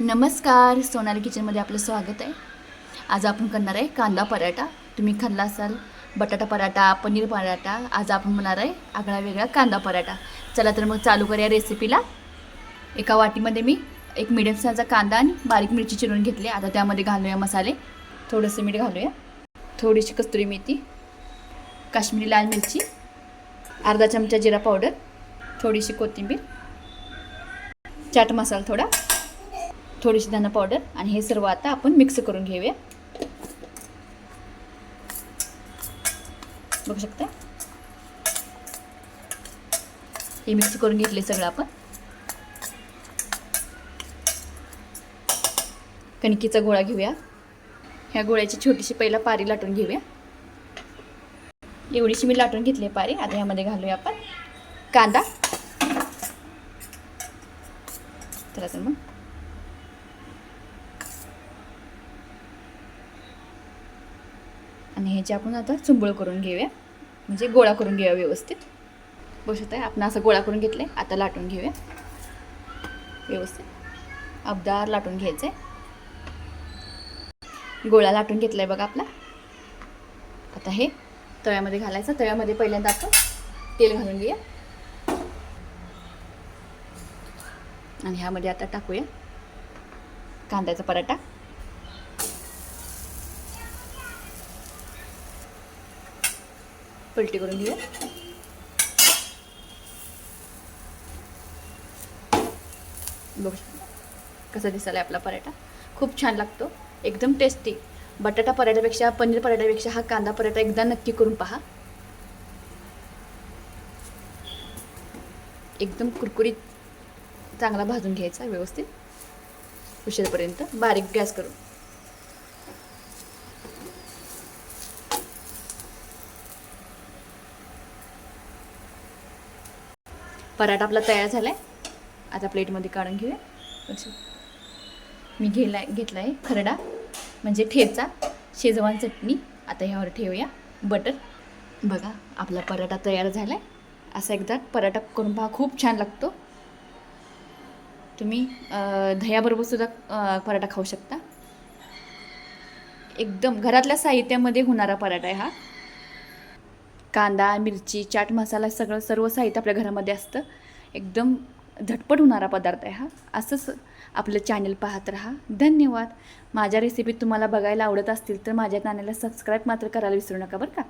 नमस्कार सोनाली किचनमध्ये आपलं स्वागत आहे. आज आपण करणार आहे कांदा पराठा. तुम्ही खाल्ला असाल बटाटा पराठा पनीर पराठा आज आपण बनणार आहे आगळा वेगळा कांदा पराठा. चला तर मग चालू करूया रेसिपीला एका वाटीमध्ये मी एक मिडियम साईजचा कांदा आणि बारीक मिरची चिरून घेतली. आता त्यामध्ये घालूया मसाले. थोडंसं मीठ घालूया. थोडीशी कस्तुरी मेथी काश्मीरी लाल मिरची अर्धा चमचा जिरा पावडर थोडीशी कोथिंबीर चाट मसाला थोडा. थोडीशी धना पावडर आणि हे सर्व आता आपण मिक्स करून घेऊया. बघू शकता? हे मिक्स करून घेतले सगळं आपण. कणकीचा गोळा घेऊया. ह्या गोळ्याची छोटीशी पहिला पारी लाटून घेऊया. एवढीशी मी लाटून घेतली आहे पारी. आता ह्यामध्ये घालूया आपण कांदा. तर मग. आणि ह्याची आपण आता चुंबळ करून घेऊया. म्हणजे गोळा करून घेऊया व्यवस्थित. बघू आहे आपण असं गोळा करून घेतलं आहे आता लाटून घेऊया. व्यवस्थित. अबदार लाटून घ्यायचं आहे गोळा लाटून घेतला आहे बघा आपला. आता हे तव्यामध्ये घालायचं. तळ्यामध्ये पहिल्यांदा आपण तेल घालून घेऊया. आणि ह्यामध्ये आता टाकूया कांद्याचा पराठा. पलटी करून घेऊया बघू कसा दिसायला आपला पराठा. खूप छान लागतो. एकदम टेस्टी बटाटा पराठ्यापेक्षा पनीर पराठ्यापेक्षा हा कांदा पराठा एकदा नक्की करून पहा. एकदम कुरकुरीत चांगला भाजून घ्यायचा व्यवस्थित. उशीरपर्यंत बारीक गॅस करून. पराठा आपला तयार झाला आहे आता प्लेटमध्ये काढून घेऊया. अच्छा. मी घेला घेतला आहे खरडा म्हणजे ठेचा शेजवान चटणी. आता ह्यावर ठेवूया. बटर. बघा आपला पराठा तयार झाला आहे असा एकदा पराठा करून पहा खूप छान लागतो. तुम्ही दह्याबरोबरसुद्धा पराठा खाऊ शकता. एकदम घरातल्या साहित्यामध्ये होणारा पराठा आहे हा. कांदा मिरची चाट मसाला सगळं सर्व साहित्य आपल्या घरामध्ये असतं. एकदम झटपट होणारा पदार्थ आहे हा. असंच आपलं चॅनल पाहत राहा. धन्यवाद. माझ्या रेसिपी तुम्हाला बघायला आवडत असतील तर माझ्या चॅनलला सबस्क्राईब मात्र करायला विसरू नका बरं का?